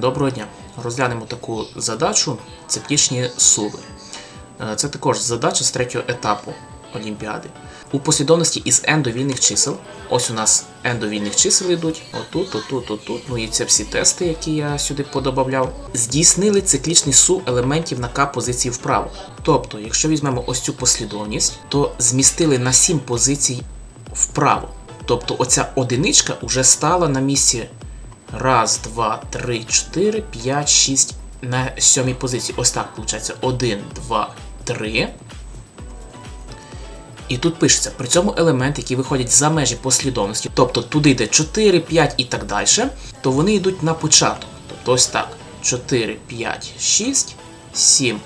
Доброго дня! Розглянемо таку задачу циклічні суви. Е, Це також задача з третього етапу Олімпіади. У послідовності із n довільних чисел. Ось у нас n довільних чисел йдуть. Отут, отут, отут. Ну і це всі тести, які я сюди подобавляв. Здійснили циклічний сув елементів на k позиції вправо. Тобто, якщо візьмемо ось цю послідовність, то змістили на 7 позицій вправо. Тобто оця одиничка вже стала на місці Раз, два, три, чотири, п'ять, шість на сьомій позиції. Ось так виходить. Один, два, три. І тут пишеться, при цьому елементи, які виходять за межі послідовності, тобто туди йде 4, 5 і так далі, то вони йдуть на початок. Тобто ось так. 4, 5, 6, 7,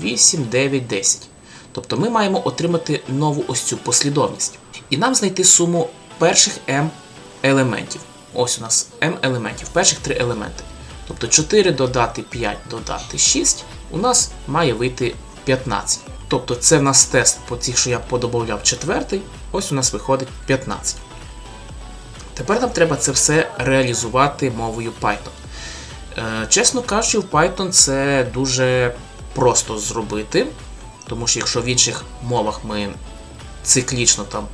8, 9, 10. Тобто ми маємо отримати нову ось цю послідовність. І нам знайти суму перших m елементів. Ось у нас m елементів, перших три елементи. Тобто 4 додати 5 додати 6 у нас має вийти 15. Тобто це в нас тест по цих, що я подобавляв четвертий, ось у нас виходить 15. Тепер нам треба це все реалізувати мовою Python. Е, чесно кажучи, в Python це дуже просто зробити, тому що якщо в інших мовах ми циклічно там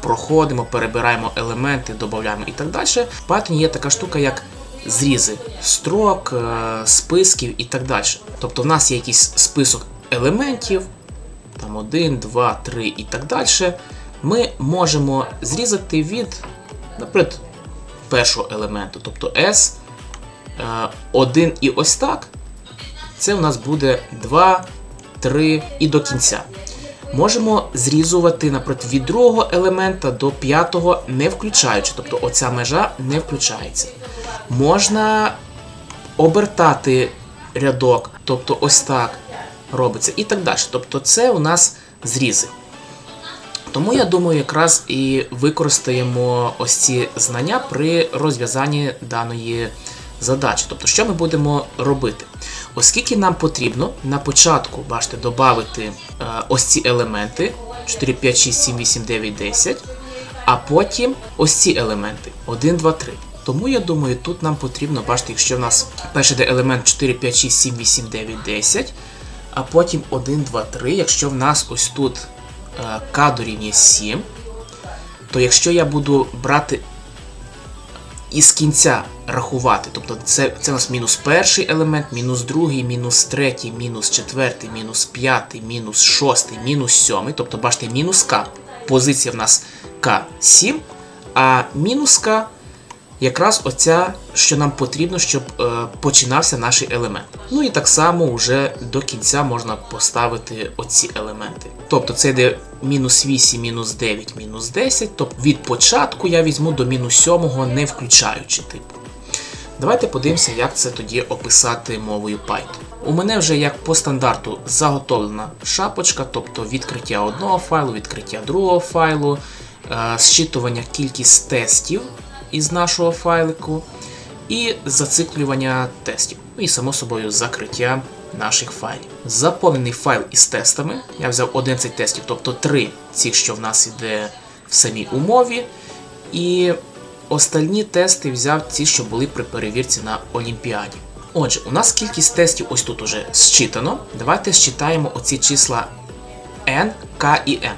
проходимо, перебираємо елементи, додаємо і так далі. В Python є така штука, як зрізи строк, е, списків і так далі. Тобто в нас є якийсь список елементів, там 1, 2, 3 і так далі. Ми можемо зрізати від, наприклад, першого елементу, тобто S, 1 і ось так. Це у нас буде 2, 3 і до кінця. Можемо зрізувати, наприклад, від другого елемента до п'ятого, не включаючи, тобто оця межа не включається. Можна обертати рядок, тобто ось так робиться, і так далі. Тобто це у нас зрізи. Тому я думаю, якраз і використаємо ось ці знання при розв'язанні даної задачі. Тобто, що ми будемо робити? Оскільки нам потрібно на початку, бачите, додати е, ось ці елементи 4, 5, 6, 7, 8, 9, 10, а потім ось ці елементи 1, 2, 3. Тому я думаю, тут нам потрібно, бачите, якщо в нас перший де елемент 4, 5, 6, 7, 8, 9, 10, а потім 1, 2, 3. Якщо в нас ось тут е, k дорівнює 7, то якщо я буду брати із кінця рахувати, тобто це це у нас мінус перший елемент, мінус другий, мінус третій, мінус четвертий, мінус п'ятий, мінус шостий, мінус сьомий, тобто бачите, мінус К. Позиція в нас К7, а мінус К якраз оця, що нам потрібно, щоб е, починався наш елемент. Ну і так само вже до кінця можна поставити оці елементи. Тобто це йде мінус 8, мінус 9, мінус 10. Тобто від початку я візьму до мінус 7, не включаючи типу. Давайте подивимося, як це тоді описати мовою Python. У мене вже як по стандарту заготовлена шапочка, тобто відкриття одного файлу, відкриття другого файлу, е, зчитування кількість тестів із нашого файлику, і зациклювання тестів. Ну І, само собою, закриття наших файлів. Заповнений файл із тестами. Я взяв 11 тестів, тобто 3 цих, що в нас йде в самій умові. І остальні тести взяв ті, що були при перевірці на Олімпіаді. Отже, у нас кількість тестів ось тут уже зчитано. Давайте зчитаємо оці числа n, k і m.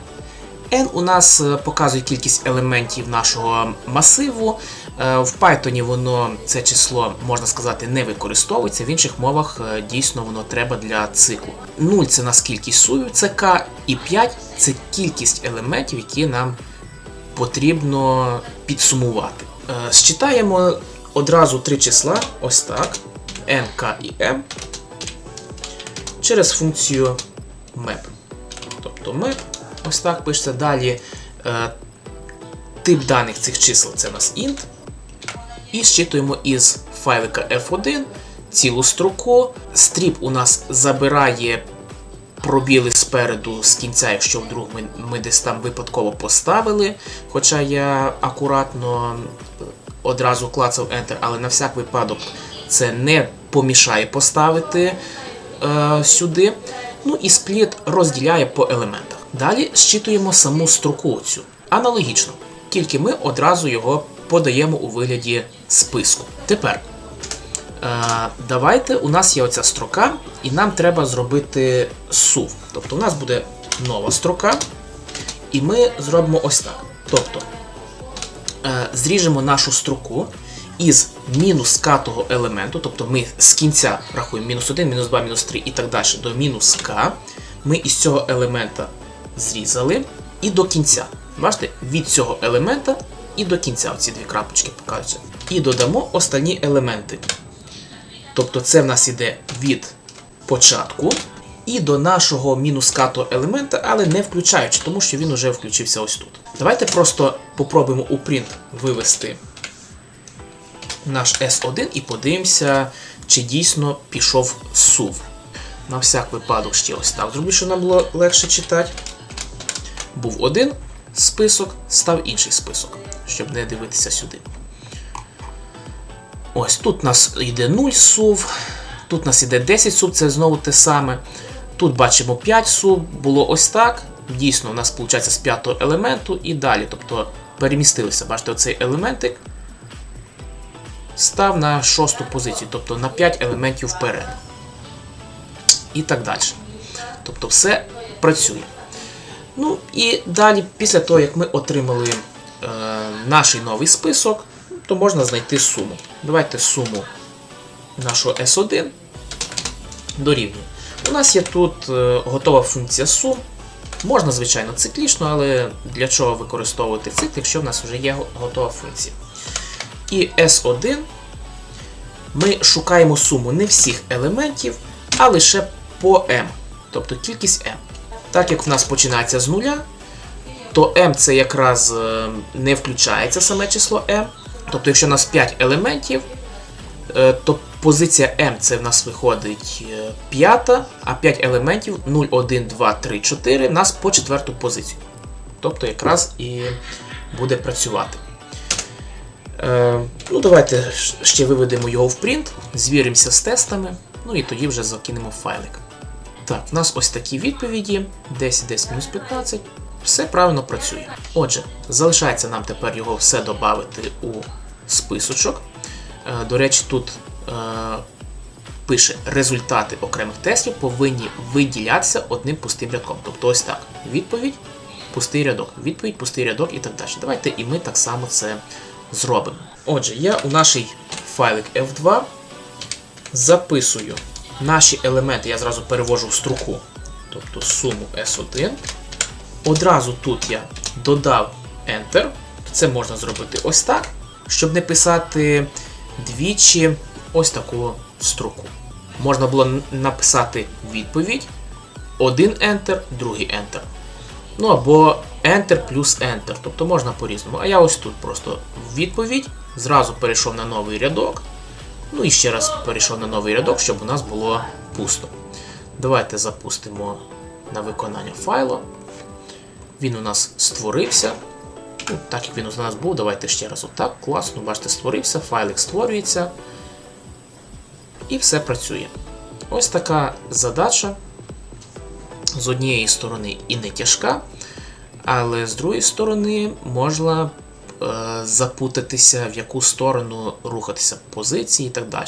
n у нас е, показує кількість елементів нашого масиву. Е, В Python воно це число, можна сказати, не використовується, в інших мовах е, дійсно воно треба для циклу. 0 це у нас кількість сувів, це k, і 5 це кількість елементів, які нам потрібно підсумувати. Е, Считаємо одразу три числа, ось так, n, k і m, через функцію map. Тобто map, ось так пишеться. Далі е, тип даних цих чисел це у нас int. І зчитуємо із файлика f1 цілу строку. Стріп у нас забирає пробіли спереду з кінця, якщо вдруг ми, ми десь там випадково поставили. Хоча я акуратно одразу клацав Enter, але на всяк випадок це не помішає поставити е, сюди. Ну і спліт розділяє по елементах. Далі зчитуємо саму строку цю. Аналогічно, тільки ми одразу його подаємо у вигляді списку. Тепер Е, давайте, у нас є оця строка, і нам треба зробити сув. Тобто у нас буде нова строка, і ми зробимо ось так. Тобто е, зріжемо нашу строку із мінус к-того елементу, тобто ми з кінця рахуємо мінус 1, мінус 2, мінус 3 і так далі до мінус к. Ми із цього елемента зрізали і до кінця. Бачите, від цього елемента і до кінця ці дві крапочки показуються. І додамо останні елементи. Тобто це в нас іде від початку і до нашого мінус катого елемента, але не включаючи, тому що він вже включився ось тут. Давайте просто попробуємо у print вивести наш S1 і подивимося, чи дійсно пішов сув. На всяк випадок ще ось так зроблю, щоб нам було легше читати. Був один список, став інший список, щоб не дивитися сюди. Ось тут у нас йде 0 сув, тут у нас йде 10 сув, це знову те саме. Тут бачимо 5 сув, було ось так. Дійсно, у нас виходить з п'ятого елементу і далі. Тобто перемістилися. Бачите, оцей елементик став на шосту позицію, тобто на 5 елементів вперед. І так далі. Тобто все працює. Ну і далі, після того, як ми отримали е, наш новий список, то можна знайти суму. Давайте суму нашого S1 дорівнює. У нас є тут е, готова функція сум. Можна, звичайно, циклічно, але для чого використовувати цикл, якщо в нас вже є готова функція. І S1 ми шукаємо суму не всіх елементів, а лише по m, тобто кількість m. Так як в нас починається з нуля, то m це якраз е, не включається саме число m. Тобто, якщо у нас 5 елементів, е, то позиція m це в нас виходить е, п'ята, а 5 елементів 0, 1, 2, 3, 4 в нас по четверту позицію. Тобто якраз і буде працювати. Е, ну, Давайте ще виведемо його в принт, звіримося з тестами, ну і тоді вже закинемо файлик. Так, в нас ось такі відповіді: 10, 10 мінус 15. Все правильно працює. Отже, залишається нам тепер його все додати у списочок. Е, До речі, тут е, пише результати окремих тестів повинні виділятися одним пустим рядком. Тобто ось так. Відповідь, пустий рядок, відповідь, пустий рядок і так далі. Давайте і ми так само це зробимо. Отже, я у наш файлик F2 записую наші елементи, я зразу перевожу в строку, тобто суму S1. Одразу тут я додав Enter. Це можна зробити ось так, щоб не писати двічі ось таку строку. Можна було написати відповідь, один Enter, другий Enter. Ну або Enter плюс Enter. Тобто можна по-різному. А я ось тут просто відповідь, зразу перейшов на новий рядок. Ну і ще раз перейшов на новий рядок, щоб у нас було пусто. Давайте запустимо на виконання файлу. Він у нас створився. Ну, так як він у нас був, давайте ще раз отак. Класно, бачите, створився, файлик створюється. І все працює. Ось така задача. З однієї сторони і не тяжка, але з другої сторони можна е, запутатися, в яку сторону рухатися позиції і так далі.